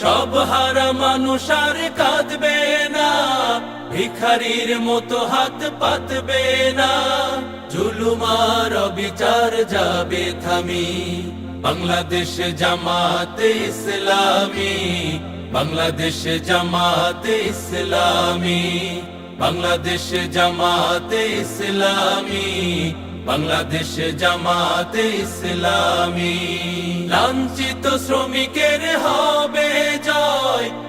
সব হারা মানুষ আর কাঁদবে না। ভিখারির মতো হাত পাতবে না। জুলুমার বিচার যাবে থামি। বাংলাদেশ জামাতে ইসলামী, বাংলাদেশ জামাতে ইসলামী, বাংলাদেশ জামাতে ইসলামী, বাংলাদেশ জামাতে ইসলামী। লাঞ্ছিত শ্রমিকের হবে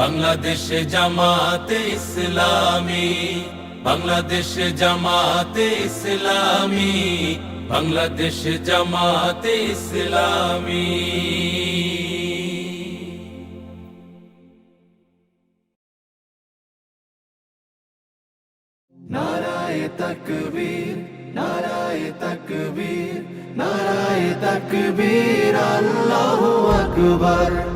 বাংলাদেশ জামাতে ইসলামী, বাংলাদেশ জামাতে ইসলামী, বাংলাদেশ জামাতে ইসলামী। নারায় তকবীর নারায় তকবীর নারায় তকবীর, আল্লাহু আকবার।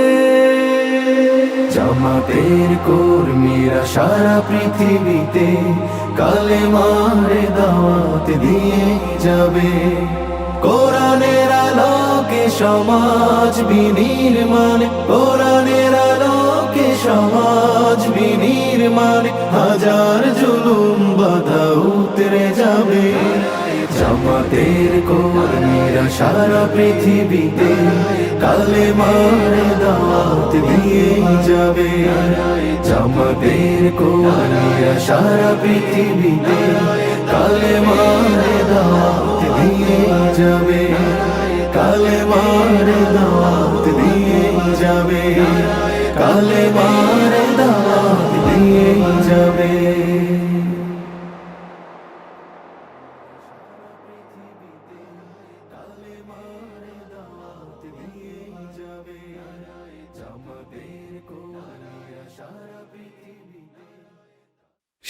জামাতের কর্মীরা সারা পৃথিবীতে কালে মারে দাওয়াত দিয়ে যাবে। কোরআনের আলোকে সমাজ বিনির্মাণ, কোরআনের আলোকে সমাজ বিনির্মাণ, হাজার জুলুম বাধা উতরে যাবে। জামাতের কর্মীরা সারা পৃথিবীতে কালে মারে দাওয়াত দিয়ে যাবে। জামাতের কর্মীরা সারা পৃথিবীতে কালে মারে দাওয়াত দিয়ে যাবে। কালে মারে দাওয়াত দিয়ে যাবে। কালে মারে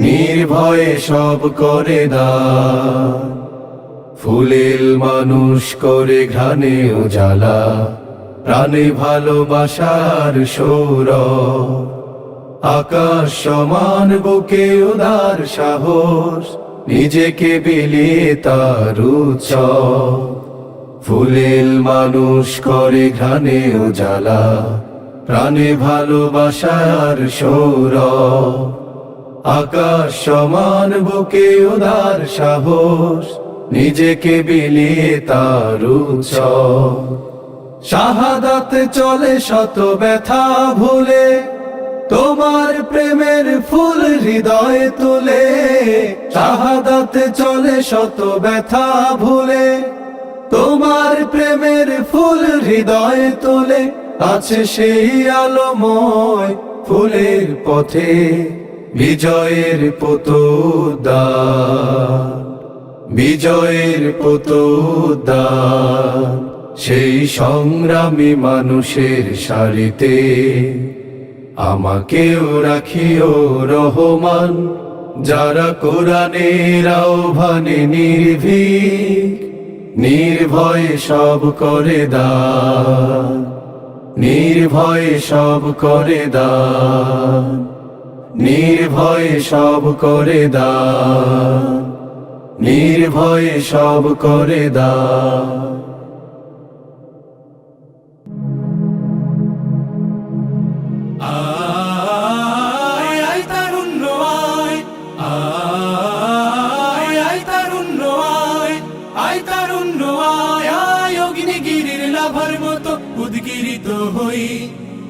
নির্ভয়ে সব করে দান ফুলেল মানুষ করে ঘ্রাণে জ্বালা প্রাণে ভালোবাসার সৌর আকাশ সমান, বুকে উদার সাহস, নিজেকে বিলিয়ে তার উৎসব। ফুলেল মানুষ করে ঘ্রাণে জ্বালা প্রাণে ভালোবাসার সৌর আকাশ সমান, বুকে উদার সাহস, নিজেকে বিলিয়ে তার শাহাদাতে চলে শত ব্যথা ভুলে, তোমার প্রেমের ফুল হৃদয়ে তুলে। শাহাদাতে চলে শত ব্যথা ভুলে, তোমার প্রেমের ফুল হৃদয়ে তোলে। আছে সেই আলোময় ফুলের পথে। বিজয়ের পতোদ্দান বিজয়ের পতোদ্দান সেই সংগ্রামী মানুষের সারিতে আমাকেও রাখিও রহমান, যারা কোরআনের আহ্বানে নির্ভীক, নির্ভয়ে সব করে দা। নির্ভয়ে সব করে দান নির্ভয়ে সব করে দা। নির্ভয়ে সব করে দা। আয় লাভার মতো উদ্গিরিত হই।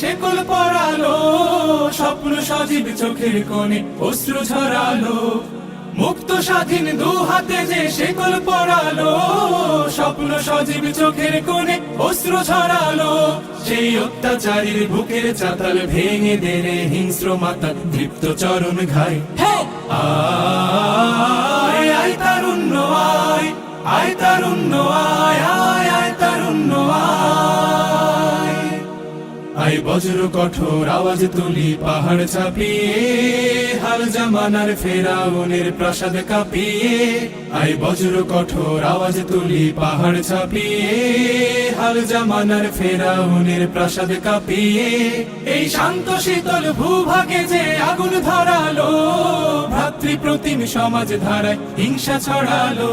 শেকল পড়ালো স্বপ্ন সজীব চোখের কোণে অশ্রু ঝরালো। মুক্ত স্বাধীন দু হাতে যে শেকল পড়ালো স্বপ্ন সজীব চোখের কোণে অশ্রু ঝরালো। সেই অত্যাচারীর বুকের চাতাল ভেঙে দেরে হিংস্র মাতা তৃপ্ত চরণ ঘাই। আয় আয় তারুণ্য আয় আয় তারুণ্য আয়। আই বজ্র কঠোর আওয়াজ তুলি পাহাড় চাপিয়ে, হাল জামানার ফেরাউনের প্রাসাদ কাঁপিয়ে। আই বজ্র কঠোর আওয়াজ তুলি পাহাড় চাপিয়ে, হাল জামানার ফেরাউনের প্রাসাদ কাঁপিয়ে। এই শান্ত শীতল ভূভাগে যে আগুন ধরালো ভ্রাতৃ প্রতিম সমাজ ধারায় হিংসা ছড়ালো।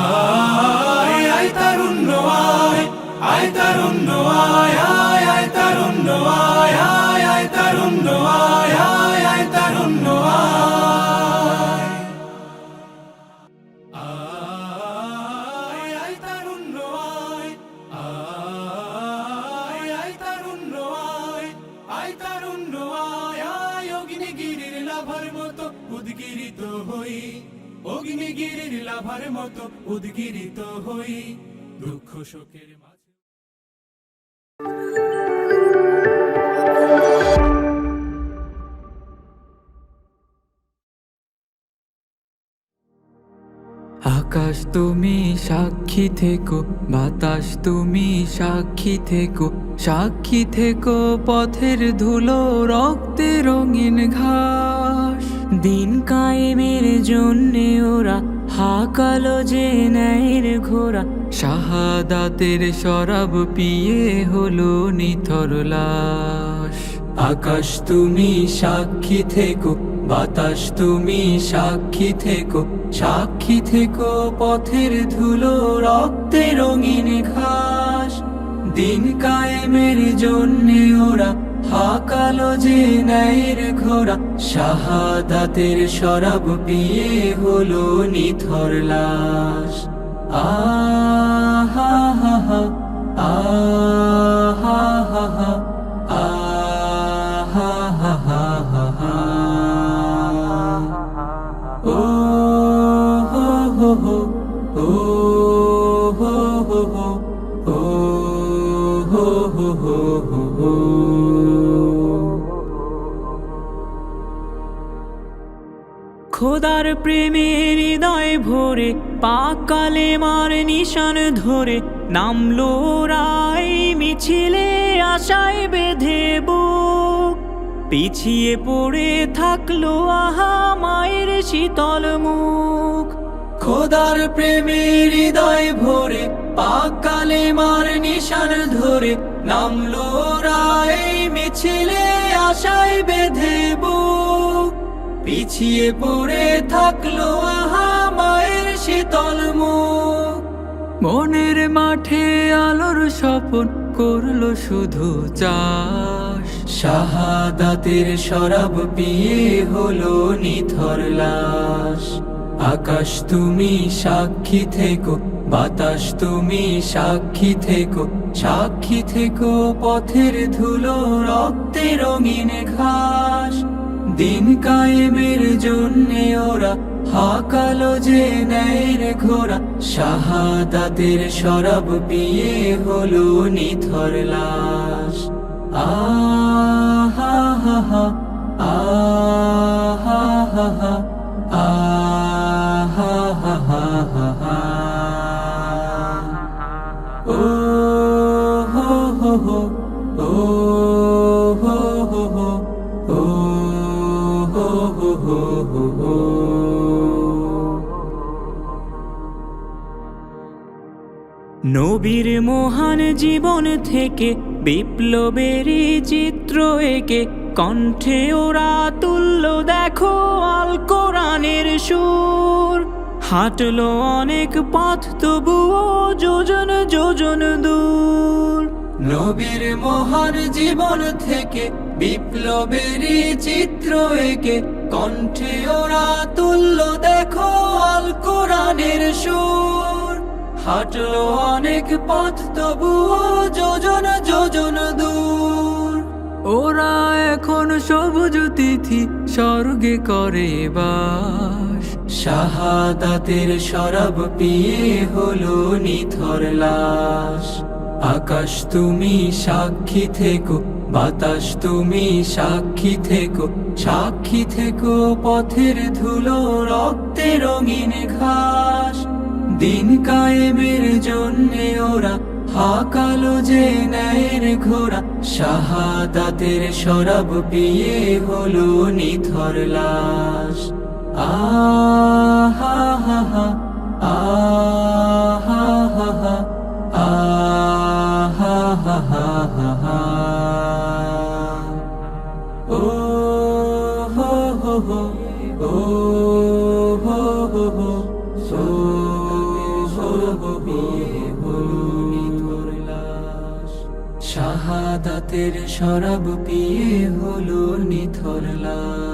লাভার মতো উদ্গিরিত হই দুঃখ শোকের মাঝে। আকাশ তুমি সাক্ষী থেকো, বাতাস তুমি সাক্ষী থেকো সাক্ষী থেকো পথের ধুলো, রক্তে রঙিন ঘাস। দিন কায়েমের জন্যে ওরা হাকালো যে ন্যায়ের ঘোরা শাহাদাতের শরাব পিয়ে হলো নিথর লাশ। আকাশ তুমি সাক্ষী থেকো, বাতাস তুমি সাক্ষী থেকো সাক্ষী থেকো পথের ধুলো রক্তে রঙিন ঘাস। দিন কায়েমের জন্যে ওরা হাকালো যে নাইর ঘোরা শাহাদাতের শরাব পিয়ে হলো নিথর লাশ। আহা, হা হা, আহা, হা হা। খোদার প্রেমের হৃদয় ভরে পাকালে মার নিশান ধরে, নামলো রাই মিছিলে আশায় বেঁধে বুক। পিছিয়ে পড়ে থাকল আহা মায়ের শীতল মুখ। খোদার প্রেমের হৃদয় ভরে পাকালে মার নিশান ধরে, নামলো রায় মিছিলে আশায় বেঁধে বুক। পিছিয়ে পড়ে থাকল আহা মায়ের শীতল মনের মাঠে আলোর স্বপন করল শুধু চাষ। শাহাদাতের শরাব পিয়ে হলো নিথর লাশ। আকাশ তুমি সাক্ষী থেকো, বাতাস তুমি সাক্ষী থেকো সাক্ষী থেকো পথের ধুলো রক্তে রঙিন ঘাস। দিন কায়েমের জন্যে ওরা হাকালো যে ন্যায়ের ঘোরা শাহাদাতের শরাব পিয়ে হলো নিথর লাশ। আহা হা হা আহা হা হা আহা হা হা হা হা ও হো হো হো নবীর মহান জীবন থেকে বিপ্লবের চিত্র একে কণ্ঠে ওরা তুল্য, দেখো আল কোরআনের সুর। হাঁটলো অনেক পথ, তবুও যোজন যোজন দূর। নবীর মহান জীবন থেকে বিপ্লবের চিত্র একে কণ্ঠে ওরা তুল্য, দেখো আল কোরআনের সুর। হাঁটলো অনেক পথ, তবুও যোজন যোজন দূর। ওরা এখন সবুজ তিথি, স্বর্গে করে বাস। শাহাদাতের শরাব পিয়ে হলো নিথর লাশ। আকাশ তুমি সাক্ষী থেকো, বাতাস তুমি সাক্ষী থেকো সাক্ষী থেকো পথের ধুলো রক্তে রঙিন ঘাস। দিন কায়েমের জন্যে ওরা হাকালো যে ন্যায়ের ঘোরা শাহাদাতের শরাব পিয়ে হলো নিথর লাশ। আহা হা হা আহা হা হা আহা শাহাদাতের শরাব পিয়ে হলো নিথর লাশ।